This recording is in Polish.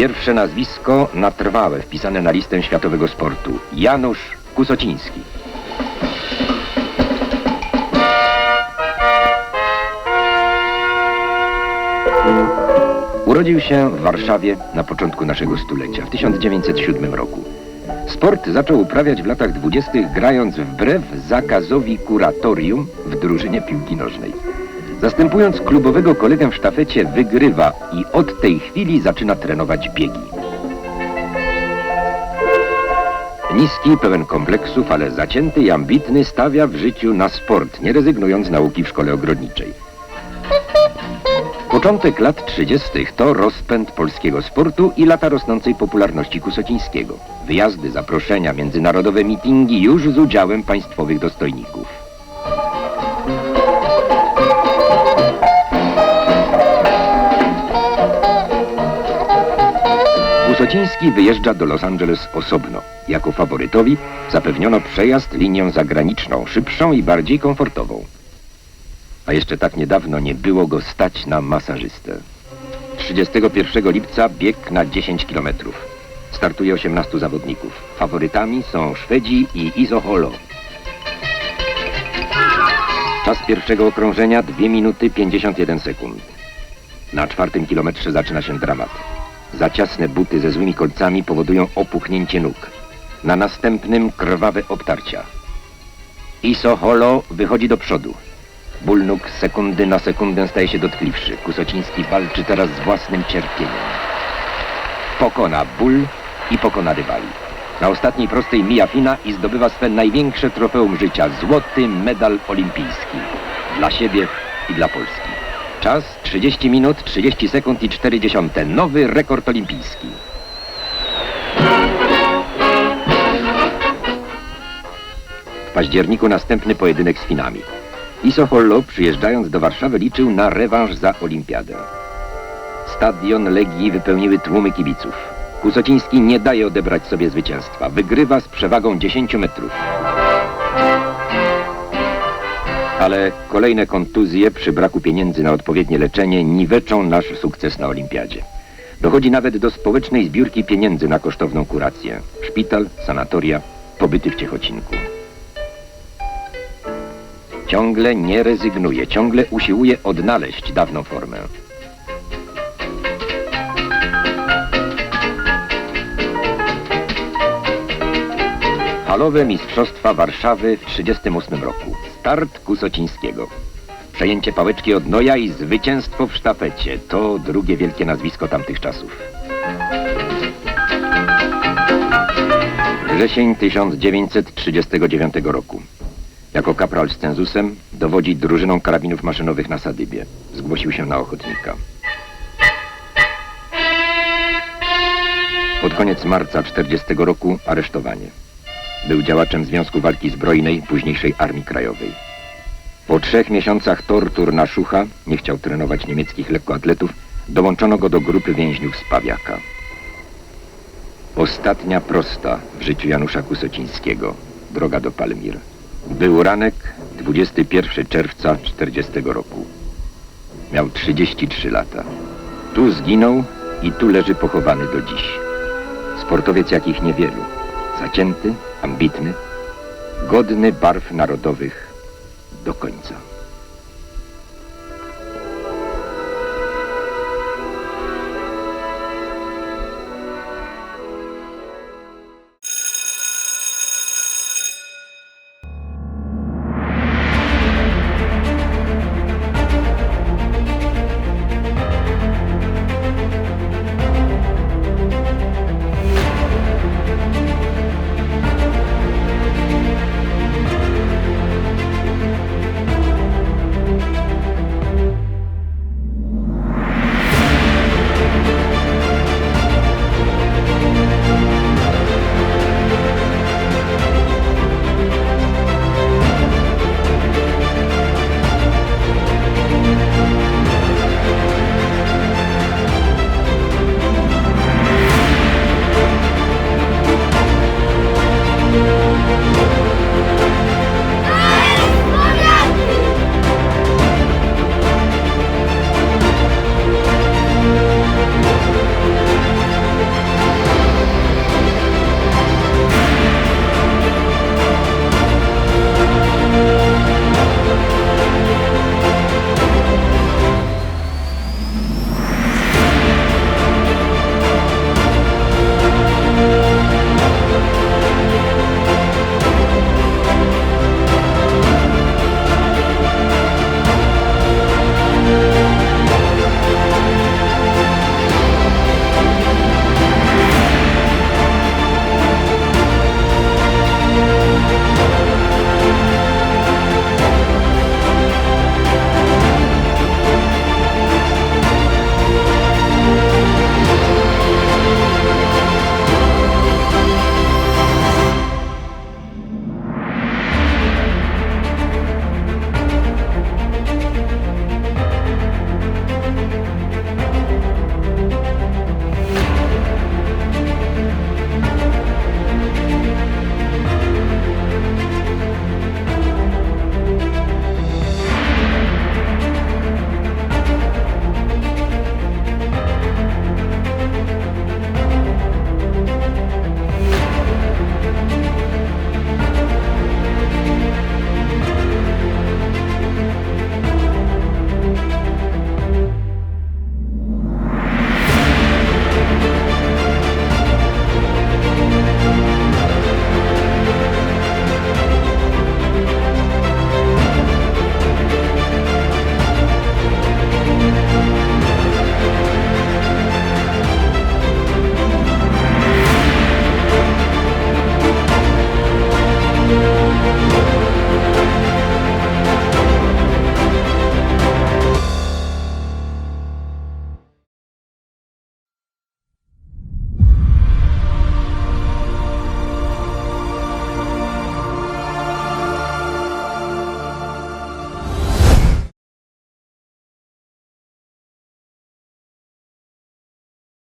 Pierwsze nazwisko na trwałe wpisane na listę światowego sportu. Janusz Kusociński. Urodził się w Warszawie na początku naszego stulecia, w 1907 roku. Sport zaczął uprawiać w latach dwudziestych, grając wbrew zakazowi kuratorium w drużynie piłki nożnej. Zastępując klubowego kolegę w sztafecie, wygrywa i od tej chwili zaczyna trenować biegi. Niski, pełen kompleksów, ale zacięty i ambitny stawia w życiu na sport, nie rezygnując z nauki w szkole ogrodniczej. Początek lat 30. to rozpęd polskiego sportu i lata rosnącej popularności Kusocińskiego. Wyjazdy, zaproszenia, międzynarodowe mitingi już z udziałem państwowych dostojników. Kusociński wyjeżdża do Los Angeles osobno. Jako faworytowi zapewniono przejazd linią zagraniczną, szybszą i bardziej komfortową. A jeszcze tak niedawno nie było go stać na masażystę. 31 lipca bieg na 10 kilometrów. Startuje 18 zawodników. Faworytami są Szwedzi i Izo Holo. Czas pierwszego okrążenia 2 minuty 51 sekund. Na czwartym kilometrze zaczyna się dramat. Za ciasne buty ze złymi kolcami powodują opuchnięcie nóg. Na następnym krwawe obtarcia. Iso Holo wychodzi do przodu. Ból nóg sekundy na sekundę staje się dotkliwszy. Kusociński walczy teraz z własnym cierpieniem. Pokona ból i pokona rywali. Na ostatniej prostej mija Fina i zdobywa swe największe trofeum życia. Złoty medal olimpijski. Dla siebie i dla Polski. Czas 30 minut, 30 sekund i 40. Nowy rekord olimpijski. W październiku następny pojedynek z Finami. Iso Hollo przyjeżdżając do Warszawy liczył na rewanż za olimpiadę. Stadion Legii wypełniły tłumy kibiców. Kusociński nie daje odebrać sobie zwycięstwa. Wygrywa z przewagą 10 metrów. Ale kolejne kontuzje przy braku pieniędzy na odpowiednie leczenie niweczą nasz sukces na olimpiadzie. Dochodzi nawet do społecznej zbiórki pieniędzy na kosztowną kurację. Szpital, sanatoria, pobyty w Ciechocinku. Ciągle nie rezygnuje, ciągle usiłuje odnaleźć dawną formę. Halowe Mistrzostwa Warszawy w 1938 roku. Start Kusocińskiego. Przejęcie pałeczki od Noja i zwycięstwo w sztafecie. To drugie wielkie nazwisko tamtych czasów. Wrzesień 1939 roku. Jako kapral z cenzusem dowodzi drużyną karabinów maszynowych na Sadybie. Zgłosił się na ochotnika. Pod koniec marca 40 roku aresztowanie. Był działaczem Związku Walki Zbrojnej, późniejszej Armii Krajowej. Po trzech miesiącach tortur na Szucha, nie chciał trenować niemieckich lekkoatletów, dołączono go do grupy więźniów z Pawiaka. Ostatnia prosta w życiu Janusza Kusocińskiego. Droga do Palmir. Był ranek 21 czerwca 40 roku. Miał 33 lata. Tu zginął i tu leży pochowany do dziś. Sportowiec jakich niewielu. Zacięty, ambitny, godny barw narodowych do końca.